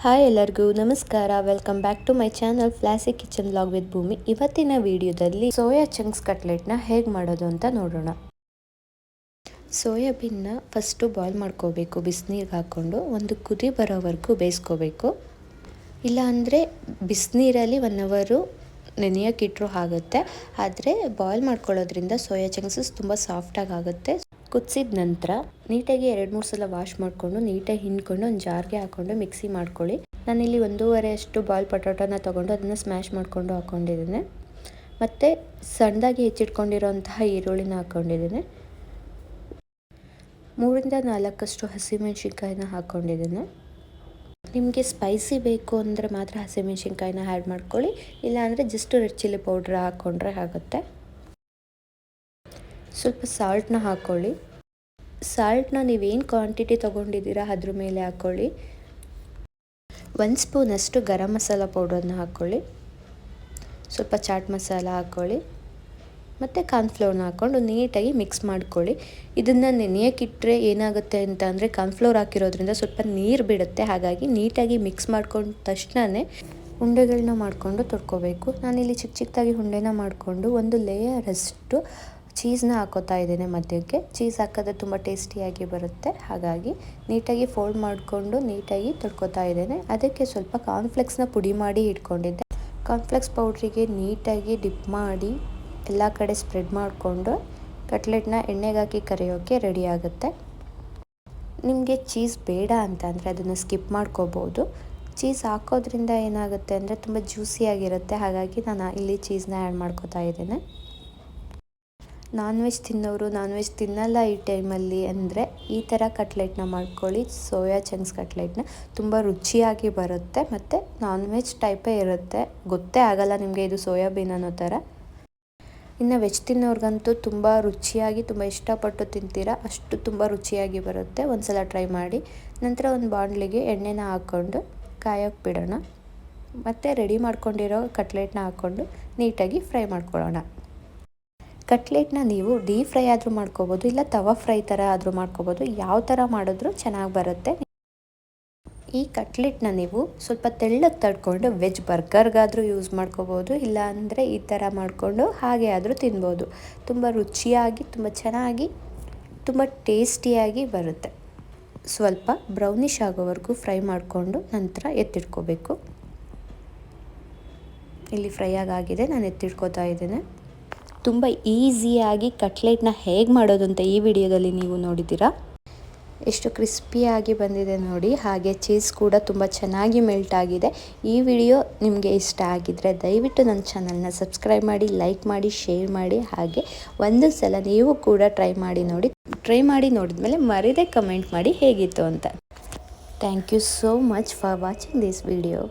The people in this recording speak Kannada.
ಹಾಯ್ ಎಲ್ಲರಿಗೂ ನಮಸ್ಕಾರ. Welcome back to my channel flossy kitchen blog with Bhumi ಇವತ್ತಿನ ವಿಡಿಯೋದಲ್ಲಿ ಸೋಯಾ ಚಂಕ್ಸ್ ಕಟ್ಲೆಟ್ನ ಹೇಗೆ ಮಾಡೋದು ಅಂತ ನೋಡೋಣ. ಸೋಯಾಬೀನ್ನ ಫಸ್ಟು ಬಾಯ್ಲ್ ಮಾಡ್ಕೋಬೇಕು ಬಿಸಿನೀರಿಗೆ ಹಾಕ್ಕೊಂಡು ಒಂದು ಕುದಿ ಬರೋವರೆಗೂ ಬೇಯಿಸ್ಕೋಬೇಕು. ಇಲ್ಲಾಂದರೆ ಬಿಸಿನೀರಲ್ಲಿ ಒನ್ ಅವರು ನೆನೆಯೋಕ್ಕಿಟ್ರು ಆಗುತ್ತೆ. ಆದರೆ ಬಾಯ್ಲ್ ಮಾಡ್ಕೊಳ್ಳೋದ್ರಿಂದ ಸೋಯಾ ಚಂಕ್ಸಸ್ ತುಂಬ ಸಾಫ್ಟಾಗಿ ಆಗುತ್ತೆ. ಕುದಿಸಿದ ನಂತರ ನೀಟಾಗಿ ಎರಡು ಮೂರು ಸಲ ವಾಶ್ ಮಾಡಿಕೊಂಡು, ನೀಟಾಗಿ ಹಿಂಡ್ಕೊಂಡು ಒಂದು ಜಾರ್ಗೆ ಹಾಕ್ಕೊಂಡು ಮಿಕ್ಸಿ ಮಾಡ್ಕೊಳ್ಳಿ. ನಾನಿಲ್ಲಿ ಒಂದೂವರೆ ಅಷ್ಟು ಬಾಯ್ಲ್ ಪೊಟಾಟೋನ ತೊಗೊಂಡು ಅದನ್ನು ಸ್ಮ್ಯಾಶ್ ಮಾಡಿಕೊಂಡು ಹಾಕ್ಕೊಂಡಿದ್ದೇನೆ ಮತ್ತು ಸಣ್ಣದಾಗಿ ಹೆಚ್ಚಿಟ್ಕೊಂಡಿರೋಂತಹ ಈರುಳ್ಳಿನ ಹಾಕ್ಕೊಂಡಿದ್ದೀನಿ ಮೂರಿಂದ ನಾಲ್ಕಷ್ಟು ಹಸಿಮೆಣ್ಸಿನ್ಕಾಯಿನ ಹಾಕ್ಕೊಂಡಿದ್ದೀನಿ ನಿಮಗೆ ಸ್ಪೈಸಿ ಬೇಕು ಅಂದರೆ ಮಾತ್ರ ಹಸಿಮೆಣ್ಸಿನ್ಕಾಯಿನ ಆ್ಯಡ್ ಮಾಡ್ಕೊಳ್ಳಿ. ಇಲ್ಲಾಂದರೆ ಜಸ್ಟ್ ರೆಡ್ ಚಿಲ್ಲಿ ಪೌಡ್ರ್ ಹಾಕ್ಕೊಂಡ್ರೆ ಆಗುತ್ತೆ. ಸ್ವಲ್ಪ ಸಾಲ್ಟನ್ನ ಹಾಕ್ಕೊಳ್ಳಿ. ಸಾಲ್ಟನ್ನ ನೀವೇನು ಕ್ವಾಂಟಿಟಿ ತೊಗೊಂಡಿದ್ದೀರಾ ಅದ್ರ ಮೇಲೆ ಹಾಕ್ಕೊಳ್ಳಿ. ಒಂದು ಸ್ಪೂನಷ್ಟು ಗರಂ ಮಸಾಲ ಪೌಡರ್ನ ಹಾಕ್ಕೊಳ್ಳಿ. ಸ್ವಲ್ಪ ಚಾಟ್ ಮಸಾಲ ಹಾಕ್ಕೊಳ್ಳಿ. ಮತ್ತು ಕಾರ್ನ್ಫ್ಲೋರ್ನ ಹಾಕ್ಕೊಂಡು ನೀಟಾಗಿ ಮಿಕ್ಸ್ ಮಾಡ್ಕೊಳ್ಳಿ. ಇದನ್ನು ನೆನೆಯೋಕ್ಕಿಟ್ಟರೆ ಏನಾಗುತ್ತೆ ಅಂತ ಅಂದರೆ ಕಾರ್ನ್ಫ್ಲೋರ್ ಹಾಕಿರೋದ್ರಿಂದ ಸ್ವಲ್ಪ ನೀರು ಬಿಡುತ್ತೆ. ಹಾಗಾಗಿ ನೀಟಾಗಿ ಮಿಕ್ಸ್ ಮಾಡ್ಕೊಂಡ ತಕ್ಷಣವೇ ಉಂಡೆಗಳನ್ನ ಮಾಡಿಕೊಂಡು ತೊಡ್ಕೋಬೇಕು. ನಾನಿಲ್ಲಿ ಚಿಕ್ಕ ಚಿಕ್ಕದಾಗಿ ಉಂಡೆನ ಮಾಡಿಕೊಂಡು ಒಂದು ಲೇಯರಷ್ಟು ಚೀಸ್ನ ಹಾಕೋತಾ ಇದ್ದೇನೆ ಮಧ್ಯಕ್ಕೆ. ಚೀಸ್ ಹಾಕಿದ್ರೆ ತುಂಬ ಟೇಸ್ಟಿಯಾಗಿ ಬರುತ್ತೆ. ಹಾಗಾಗಿ ನೀಟಾಗಿ ಫೋಲ್ಡ್ ಮಾಡಿಕೊಂಡು ನೀಟಾಗಿ ತೊಳ್ಕೊತಾ ಇದ್ದೇನೆ ಅದಕ್ಕೆ ಸ್ವಲ್ಪ ಕಾರ್ನ್ಫ್ಲೆಕ್ಸ್ನ ಪುಡಿ ಮಾಡಿ ಇಟ್ಕೊಂಡಿದ್ದೆ. ಕಾರ್ನ್ಫ್ಲೆಕ್ಸ್ ಪೌಡ್ರಿಗೆ ನೀಟಾಗಿ ಡಿಪ್ ಮಾಡಿ ಎಲ್ಲ ಕಡೆ ಸ್ಪ್ರೆಡ್ ಮಾಡಿಕೊಂಡು ಕಟ್ಲೆಟ್ನ ಎಣ್ಣೆಗಾಕಿ ಕರೆಯೋಕ್ಕೆ ರೆಡಿ ಆಗುತ್ತೆ. ನಿಮಗೆ ಚೀಸ್ ಬೇಡ ಅಂತ ಅಂದರೆ ಅದನ್ನು ಸ್ಕಿಪ್ ಮಾಡ್ಕೋಬೋದು. ಚೀಸ್ ಹಾಕೋದ್ರಿಂದ ಏನಾಗುತ್ತೆ ಅಂದರೆ ತುಂಬ ಜ್ಯೂಸಿಯಾಗಿರುತ್ತೆ. ಹಾಗಾಗಿ ನಾನು ಇಲ್ಲಿ ಚೀಸ್ನ ಆ್ಯಡ್ ಮಾಡ್ಕೋತಾ ಇದ್ದೇನೆ ನಾನ್ ವೆಜ್ ತಿನ್ನೋರು ನಾನ್ ವೆಜ್ ತಿನ್ನಲ್ಲ ಈ ಟೈಮಲ್ಲಿ ಅಂದರೆ ಈ ಥರ ಕಟ್ಲೆಟ್ನ ಮಾಡ್ಕೊಳ್ಳಿ ಸೋಯಾ ಚಂಕ್ಸ್ ಕಟ್ಲೆಟ್ನ ತುಂಬ ರುಚಿಯಾಗಿ ಬರುತ್ತೆ ಮತ್ತು ನಾನ್ ವೆಜ್ ಟೈಪೇ ಇರುತ್ತೆ. ಗೊತ್ತೇ ಆಗಲ್ಲ ನಿಮಗೆ ಇದು ಸೋಯಾಬೀನ್ ಅನ್ನೋ ಥರ ಇನ್ನು ವೆಜ್ ತಿನ್ನೋರ್ಗಂತೂ ತುಂಬ ರುಚಿಯಾಗಿ, ತುಂಬ ಇಷ್ಟಪಟ್ಟು ತಿಂತೀರಾ, ಅಷ್ಟು ತುಂಬ ರುಚಿಯಾಗಿ ಬರುತ್ತೆ. ಒಂದು ಸಲ ಟ್ರೈ ಮಾಡಿ. ನಂತರ ಒಂದು ಬಾಣಲಿಗೆ ಎಣ್ಣೆನ ಹಾಕ್ಕೊಂಡು ಕಾಯೋಕ್ಕೆ ಬಿಡೋಣ. ಮತ್ತು ರೆಡಿ ಮಾಡ್ಕೊಂಡಿರೋ ಕಟ್ಲೆಟ್ನ ಹಾಕ್ಕೊಂಡು ನೀಟಾಗಿ ಫ್ರೈ ಮಾಡ್ಕೊಳ್ಳೋಣ. ಕಟ್ಲೆಟ್ನ ನೀವು ಡೀಪ್ ಫ್ರೈ ಆದರೂ ಮಾಡ್ಕೋಬೋದು, ಇಲ್ಲ ತವಾ ಫ್ರೈ ಥರ ಆದರೂ ಮಾಡ್ಕೋಬೋದು, ಯಾವ ಥರ ಮಾಡಿದ್ರೂ ಚೆನ್ನಾಗಿ ಬರುತ್ತೆ. ಈ ಕಟ್ಲೆಟ್ನ ನೀವು ಸ್ವಲ್ಪ ತೆಳ್ಳಗೆ ತಡ್ಕೊಂಡು ವೆಜ್ ಬರ್ಗರ್ಗಾದರೂ ಯೂಸ್ ಮಾಡ್ಕೋಬೋದು, ಇಲ್ಲ ಅಂದರೆ ಈ ಥರ ಮಾಡಿಕೊಂಡು ಹಾಗೆ ಆದರೂ ತಿನ್ಬೋದು. ತುಂಬ ರುಚಿಯಾಗಿ, ತುಂಬ ಚೆನ್ನಾಗಿ, ತುಂಬ ಟೇಸ್ಟಿಯಾಗಿ ಬರುತ್ತೆ. ಸ್ವಲ್ಪ ಬ್ರೌನಿಶ್ ಆಗೋವರೆಗೂ ಫ್ರೈ ಮಾಡಿಕೊಂಡು ನಂತರ ಎತ್ತಿಟ್ಕೋಬೇಕು. ಇಲ್ಲಿ ಫ್ರೈ ಆಗಿದೆ ನಾನು ಎತ್ತಿಟ್ಕೋತಾ ಇದ್ದೇನೆ. ತುಂಬ ಈಸಿಯಾಗಿ ಕಟ್ಲೆಟ್ನ ಹೇಗೆ ಮಾಡೋದು ಅಂತ ಈ ವಿಡಿಯೋದಲ್ಲಿ ನೀವು ನೋಡಿದ್ದೀರಾ? ಎಷ್ಟು ಕ್ರಿಸ್ಪಿಯಾಗಿ ಬಂದಿದೆ ನೋಡಿ, ಹಾಗೆ ಚೀಸ್ ಕೂಡ ತುಂಬ ಚೆನ್ನಾಗಿ ಮೆಲ್ಟ್ ಆಗಿದೆ. ಈ ವಿಡಿಯೋ ನಿಮಗೆ ಇಷ್ಟ ಆಗಿದ್ದರೆ ದಯವಿಟ್ಟು ನನ್ನ ಚಾನಲ್ನ ಸಬ್ಸ್ಕ್ರೈಬ್ ಮಾಡಿ, ಲೈಕ್ ಮಾಡಿ, ಶೇರ್ ಮಾಡಿ, ಹಾಗೆ ಒಂದು ಸಲ ನೀವು ಕೂಡ ಟ್ರೈ ಮಾಡಿ ನೋಡಿ. ಟ್ರೈ ಮಾಡಿ ನೋಡಿದ್ಮೇಲೆ ಮರೆಯದೆ ಕಮೆಂಟ್ ಮಾಡಿ ಹೇಗಿತ್ತು ಅಂತ. Thank you so much for watching this video.